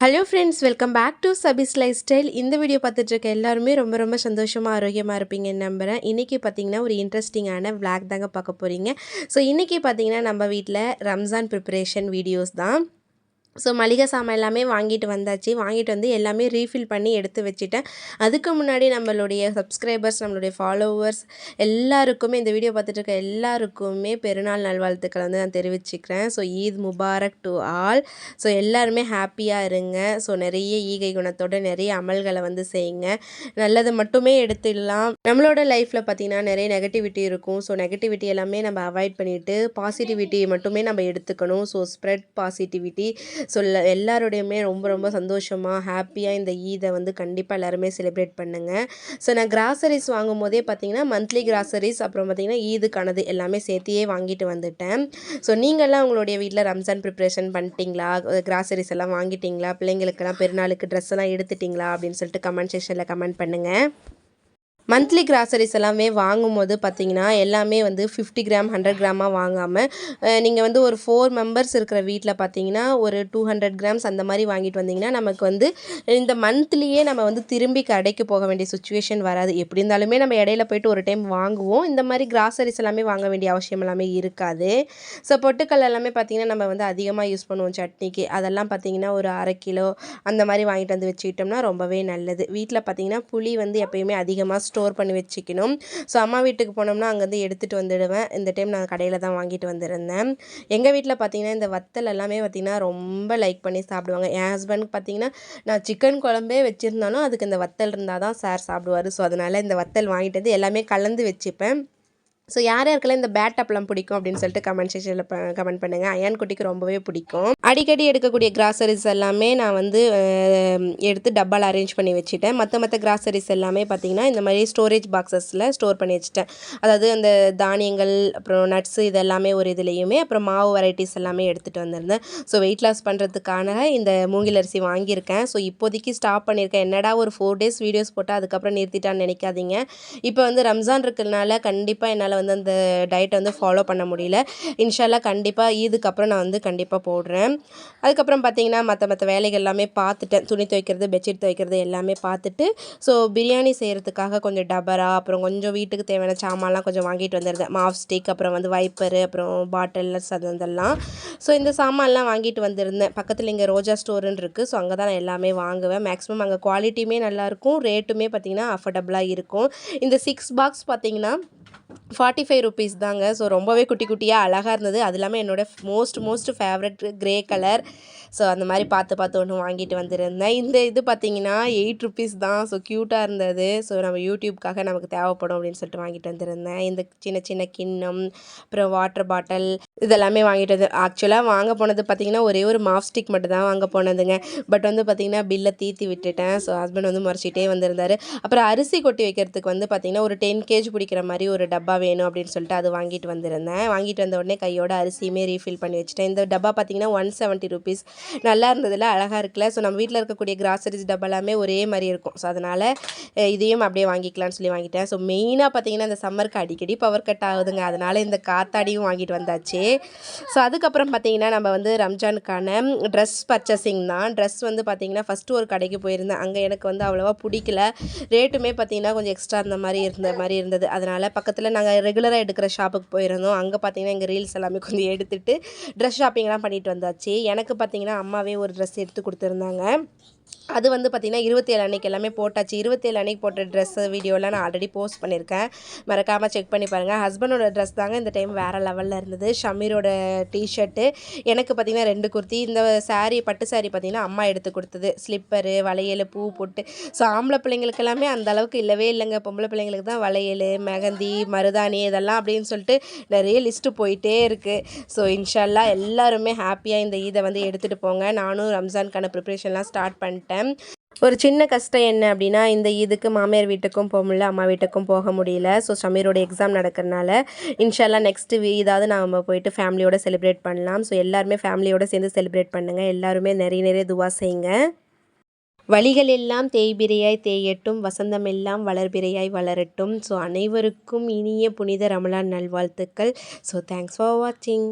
Hello friends welcome back to Sabis lifestyle இந்த video பார்த்துட்ருக்க எல்லாருமே ரொம்ப ரொம்ப சந்தோஷமாக ஆரோக்கியமாக இருப்பீங்கன்னு நம்புகிறேன் இன்றைக்கி பார்த்தீங்கன்னா ஒரு இன்ட்ரெஸ்டிங்கான விளாக் தாங்க பார்க்க போகிறீங்க ஸோ இன்றைக்கி பார்த்தீங்கன்னா நம்ம வீட்டில் ரம்ஜான் ப்ரிப்பரேஷன் வீடியோஸ் தான். ஸோ மளிகை சாமான் எல்லாமே வாங்கிட்டு வந்தாச்சு. வாங்கிட்டு வந்து எல்லாமே ரீஃபில் பண்ணி எடுத்து வச்சுட்டேன். அதுக்கு முன்னாடி நம்மளுடைய சப்ஸ்கிரைபர்ஸ் நம்மளுடைய ஃபாலோவர்ஸ் எல்லாருக்குமே இந்த வீடியோ பார்த்துட்டு இருக்க எல்லாருக்குமே பெருநாள் நல்வாழ்த்துக்களை வந்து நான் தெரிவிச்சுக்கிறேன். So Eid Mubarak to all so எல்லாருமே ஹாப்பியாக இருங்க. ஸோ நிறைய ஈகை குணத்தோட நிறைய அமல்களை வந்து செய்யுங்க. நல்லது மட்டுமே எடுத்துடலாம். நம்மளோட லைஃப்பில் பார்த்திங்கன்னா நிறைய நெகட்டிவிட்டி இருக்கும். ஸோ நெகட்டிவிட்டி எல்லாமே நம்ம அவாய்ட் பண்ணிவிட்டு பாசிட்டிவிட்டி மட்டுமே நம்ம எடுத்துக்கணும். ஸோ ஸ்ப்ரெட் பாசிட்டிவிட்டி ஸோ எல்லாரோடையுமே ரொம்ப ரொம்ப சந்தோஷமாக ஹாப்பியாக இந்த ஈதை வந்து கண்டிப்பாக எல்லாருமே செலிப்ரேட் பண்ணுங்கள் ஸோ நான் கிராசரிஸ் வாங்கும் போதே பார்த்தீங்கன்னா மந்த்லி கிராசரிஸ் அப்புறம் பார்த்தீங்கன்னா ஈதுக்கானது எல்லாமே சேர்த்தியே வாங்கிட்டு வந்துட்டேன். ஸோ நீங்கள்லாம் உங்களுடைய வீட்டில் ரம்ஜான் ப்ரிப்ரேஷன் பண்ணிட்டீங்களா? கிராசரிஸ் எல்லாம் வாங்கிட்டீங்களா? பிள்ளைங்களுக்கெல்லாம் பெருநாளுக்கு ட்ரெஸ் எல்லாம் எடுத்துட்டிங்களா? அப்படின்னு சொல்லிட்டு கமெண்ட் செக்ஷனில் கமெண்ட் பண்ணுங்கள் மந்த்லி கிராசரிஸ் எல்லாமே வாங்கும்போது பார்த்தீங்கன்னா எல்லாமே வந்து ஃபிஃப்டி கிராம் ஹண்ட்ரட் கிராமாக வாங்காமல் நீங்கள் வந்து ஒரு ஃபோர் மெம்பர்ஸ் இருக்கிற வீட்டில் பார்த்தீங்கன்னா ஒரு டூ ஹண்ட்ரட் கிராம்ஸ் அந்த மாதிரி வாங்கிட்டு வந்தீங்கன்னா நமக்கு வந்து இந்த மந்த்லியே நம்ம வந்து திரும்பி கடைக்கு போக வேண்டிய சுச்சுவேஷன் வராது. எப்படி இருந்தாலுமே நம்ம இடையில போயிட்டு ஒரு டைம் வாங்குவோம். இந்த மாதிரி கிராசரிஸ் எல்லாமே வாங்க வேண்டிய அவசியம் எல்லாமே இருக்காது. ஸோ பொட்டுக்கல் எல்லாமே பார்த்தீங்கன்னா நம்ம வந்து அதிகமாக யூஸ் பண்ணுவோம். சட்னிக்கு. அதெல்லாம் பார்த்தீங்கன்னா ஒரு அரை கிலோ அந்த மாதிரி வாங்கிட்டு வந்து வச்சுக்கிட்டோம்னா ரொம்பவே நல்லது. வீட்டில் பார்த்தீங்கன்னா புளி வந்து எப்பயுமே அதிகமாக ஸ்டோர் பண்ணி வச்சுக்கணும். ஸோ அம்மா வீட்டுக்கு போனோம்னா அங்கேருந்து எடுத்துகிட்டு வந்துடுவேன். இந்த டைம் நான் கடையில் தான் வாங்கிட்டு வந்திருந்தேன். எங்கள் வீட்டில் பார்த்தீங்கன்னா இந்த வத்தல் எல்லாமே பார்த்திங்கன்னா ரொம்ப லைக் பண்ணி சாப்பிடுவாங்க. என் ஹஸ்பண்டுக்கு பார்த்தீங்கன்னா நான் சிக்கன் குழம்பே வச்சுருந்தாலும் அதுக்கு இந்த வத்தல் இருந்தால் தான் சார் சாப்பிடுவார். ஸோ அதனால் இந்த வத்தல் வாங்கிட்டு வந்து எல்லாமே கலந்து வச்சுப்பேன். ஸோ யார் யாருக்கெல்லாம் இந்த பேட் அப்பளம் பிடிக்கும் அப்படின்னு சொல்லிட்டு கமெண்ட் செக்ஷனில் கமெண்ட் பண்ணுங்கள் அயான் குட்டிக்கு ரொம்பவே பிடிக்கும். அடிக்கடி எடுக்கக்கூடிய கிராசரிஸ் எல்லாமே நான் வந்து எடுத்து டப்பால் அரேஞ்ச் பண்ணி வச்சுட்டேன். மற்ற மற்ற கிராசரிஸ் எல்லாமே பார்த்திங்கன்னா இந்த மாதிரி ஸ்டோரேஜ் பாக்ஸஸில் ஸ்டோர் பண்ணி வச்சுட்டேன். அதாவது அந்த தானியங்கள் அப்புறம் நட்ஸு இது எல்லாமே ஒரு இதுலேயுமே அப்புறம் மாவு வெரைட்டிஸ் எல்லாமே எடுத்துகிட்டு வந்திருந்தேன். ஸோ வெயிட் லாஸ் பண்ணுறதுக்கான இந்த மூங்கில் அரிசி வாங்கியிருக்கேன். ஸோ இப்போதைக்கு ஸ்டாப் பண்ணியிருக்கேன். என்னடா ஒரு ஃபோர் டேஸ் வீடியோஸ் போட்டால் அதுக்கப்புறம் நிறுத்திட்டான்னு நினைக்காதீங்க. இப்போ வந்து ரம்ஜான் இருக்கிறதுனால கண்டிப்பாக என்னால் வந்து அந்த டயட்டை வந்து ஃபாலோ பண்ண முடியல. இன்ஷால்லாம் கண்டிப்பாக இதுக்கப்புறம் நான் வந்து கண்டிப்பாக போடுறேன். அதுக்கப்புறம் பார்த்திங்கன்னா மற்ற மற்ற வேலைகள் எல்லாமே பார்த்துட்டேன் துணி துவைக்கிறது பெட்ஷீட் துவைக்கிறது எல்லாமே பார்த்துட்டு ஸோ பிரியாணி செய்கிறதுக்காக கொஞ்சம் டபரா அப்புறம் கொஞ்சம் வீட்டுக்கு தேவையான சாமான்லாம் கொஞ்சம் வாங்கிட்டு வந்துருந்தேன். மாஃப் ஸ்டிக் அப்புறம் வந்து வைப்பரு அப்புறம் பாட்டில்ஸ் அது அதெல்லாம் ஸோ இந்த சாமான்லாம் வாங்கிட்டு வந்திருந்தேன். பக்கத்தில் இங்கே ரோஜா ஸ்டோருன்னு இருக்குது ஸோ அங்கே தான் நான் எல்லாமே வாங்குவேன். மேக்ஸிமம் அங்கே குவாலிட்டியுமே நல்லாயிருக்கும் ரேட்டுமே பார்த்திங்கன்னா அஃபர்டபுளாக இருக்கும். இந்த சிக்ஸ் பாக்ஸ் பார்த்திங்கன்னா ஃபார்ட்டி ஃபைவ் ருபீஸ் தாங்க. ஸோ ரொம்பவே குட்டி குட்டியாக அழகாக இருந்தது. அது இல்லாமல் என்னோடய most most favourite grey colour so அந்த மாதிரி பார்த்து பார்த்து ஒன்று வாங்கிட்டு வந்திருந்தேன். இந்த இது பார்த்திங்கன்னா எயிட் ருபீஸ் தான். ஸோ க்யூட்டாக இருந்தது. ஸோ நம்ம யூடியூப்காக நமக்கு தேவைப்படும் அப்படின்னு சொல்லிட்டு வாங்கிட்டு வந்திருந்தேன். இந்த சின்ன சின்ன கிண்ணம் அப்புறம் வாட்டர் பாட்டில் இதெல்லாமே வாங்கிட்டு வந்து ஆக்சுவலாக வாங்க போனது பார்த்திங்கன்னா ஒரே ஒரு மாஃப் ஸ்டிக் மட்டும் தான் வாங்க போனதுங்க. பட் வந்து பார்த்திங்கன்னா பில்லை தீத்தி விட்டுட்டேன். ஸோ ஹஸ்பண்ட் வந்து முறைச்சிட்டே வந்திருந்தார். அப்புறம் அரிசி கொட்டி வைக்கிறதுக்கு வந்து பார்த்திங்கன்னா ஒரு டென் கேஜி பிடிக்கிற மாதிரி ஒரு டப்பா வேணும் அப்படின்னு சொல்லிட்டு அது வாங்கிட்டு வந்திருந்தேன். வாங்கிட்டு வந்த உடனே கையோட அரிசியுமே ரீஃபில் பண்ணி வச்சுட்டேன். இந்த டப்பா பார்த்திங்கன்னா ஒன் செவன்ட்டி ருபீஸ் நல்லா இருந்ததில்ல அழகாக இருக்குல்ல ஸோ நம்ம வீட்டில் இருக்கக்கூடிய கிராசரிஸ் டப்பா ஒரே மாதிரி இருக்கும். ஸோ அதனால் இதையும் அப்படியே வாங்கிக்கலாம்னு சொல்லி வாங்கிட்டேன். ஸோ மெயினாக பார்த்தீங்கன்னா இந்த சம்மருக்கு அடிக்கடி பவர் கட் ஆகுதுங்க. அதனால் இந்த காத்தாடியும் வாங்கிட்டு வந்தாச்சு. ஸோ அதுக்கப்புறம் பார்த்தீங்கன்னா நம்ம வந்து ரம்ஜானுக்கான ட்ரெஸ் பர்ச்சேசிங் தான். ட்ரெஸ் வந்து பார்த்திங்கன்னா ஃபஸ்ட்டு ஒரு கடைக்கு போயிருந்தேன். அங்கே எனக்கு வந்து அவ்வளோவா பிடிக்கல. ரேட்டுமே பார்த்தீங்கன்னா கொஞ்சம் எக்ஸ்ட்ரா இருந்த மாதிரி இருந்த மாதிரி இருந்தது. அதனால் பக்கத்தில் நாங்கள் ரெகுலராக எடுக்கிற ஷாப்புக்கு போயிருந்தோம். அங்கே பார்த்தீங்கன்னா எங்கள் ரீல்ஸ் எல்லாமே கொஞ்சம் எடுத்துகிட்டு ட்ரெஸ் ஷாப்பிங்லாம் பண்ணிட்டு வந்தாச்சு. எனக்கு பார்த்தீங்கன்னா அம்மாவே ஒரு ட்ரெஸ் எடுத்து கொடுத்துருந்தாங்க. அது வந்து பார்த்திங்கன்னா இருபத்தேழு அன்னைக்கு எல்லாமே போட்டாச்சு. இருபத்தேழு அன்னைக்கு போட்ட ட்ரெஸ்ஸு வீடியோலாம் நான் ஆல்ரெடி போஸ்ட் பண்ணியிருக்கேன் மறக்காமல் செக் பண்ணி பாருங்கள் ஹஸ்பண்டோட ட்ரெஸ் தாங்க இந்த டைம் வேறு லெவலில் இருந்தது. ஷமீரோட டிஷர்ட்டு எனக்கு பார்த்திங்கன்னா ரெண்டு குர்த்தி. இந்த சாரீ பட்டு சாரீ பார்த்திங்கன்னா அம்மா எடுத்து கொடுத்தது. ஸ்லிப்பரு வளையல் பூ போட்டு. ஸோ ஆம்பளை பிள்ளைங்களுக்கு எல்லாமே அந்த அளவுக்கு இல்லவே இல்லைங்க. பொம்பளை பிள்ளைங்களுக்கு தான் வளையல் மெகந்தி மருதாணி இதெல்லாம் அப்படின்னு சொல்லிட்டு நிறைய லிஸ்ட்டு போயிட்டே இருக்குது ஸோ இன்ஷால்லா எல்லாருமே ஹாப்பியாக இந்த இதை வந்து எடுத்துகிட்டு போங்க. நானும் ரம்ஜானுக்கான ப்ரிப்ரேஷன்லாம் ஸ்டார்ட் பண்ணிட்டேன். ஒரு சின்ன கஷ்டம் என்ன அப்படின்னா இந்த இதுக்கு மாமியார் வீட்டுக்கும் போக முடியல அம்மா வீட்டுக்கும் போக முடியல. ஸோ ஷமீரோட எக்ஸாம் நடக்கிறனால இன்ஷால்லா நெக்ஸ்ட் இதாவது நம்ம போயிட்டு ஃபேமிலியோட செலிப்ரேட் பண்ணலாம். ஸோ எல்லாருமே ஃபேமிலியோட சேர்ந்து செலிப்ரேட் பண்ணுங்கள் எல்லாருமே நிறைய நிறைய துவா செய்யுங்க. வழிகள் எல்லாம் தேய்பிரையாய் தேயட்டும். வசந்தம் எல்லாம் வளர்பிரையாய் வளரட்டும். ஸோ அனைவருக்கும் இனிய புனித ரமலான் நல்வாழ்த்துக்கள். ஸோ தேங்க்ஸ் ஃபார் வாட்சிங்